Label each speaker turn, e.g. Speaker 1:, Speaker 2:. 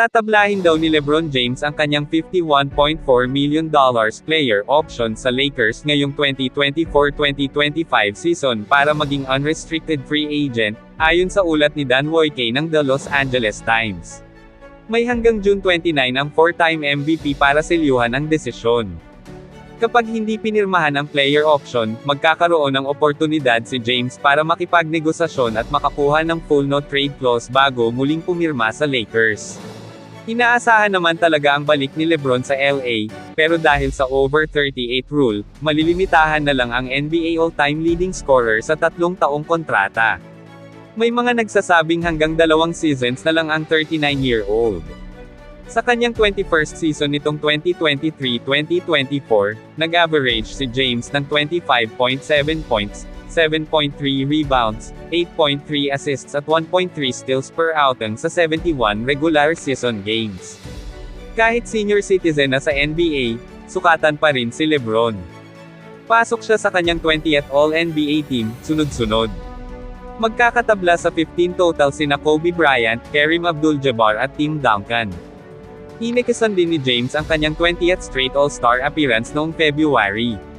Speaker 1: Tatablahin daw ni LeBron James ang kanyang $51.4 million player option sa Lakers ngayong 2024-2025 season para maging unrestricted free agent, ayon sa ulat ni Dan Wojcicki ng The Los Angeles Times. May hanggang June 29 ang four-time MVP para selyuhan ang desisyon. Kapag hindi pinirmahan ang player option, magkakaroon ng oportunidad si James para makipagnegosasyon at makakuha ng full no trade clause bago muling pumirma sa Lakers. Inaasahan naman talaga ang balik ni Lebron sa LA, pero dahil sa over 38 rule, malilimitahan na lang ang NBA all-time leading scorer sa tatlong taong kontrata. May mga nagsasabing hanggang dalawang seasons na lang ang 39-year-old. Sa kanyang 21st season nitong 2023-2024, nag-average si James ng 25.7 points, 7.3 rebounds, 8.3 assists at 1.3 steals per outing sa 71 regular season games. Kahit senior citizen na sa NBA, sukatan pa rin si Lebron. Pasok siya sa kanyang 20th All-NBA team, sunod-sunod. Magkakatabla sa 15 total sina Kobe Bryant, Kareem Abdul-Jabbar at Tim Duncan. Inikasan din ni James ang kanyang 20th straight All-Star appearance noong February.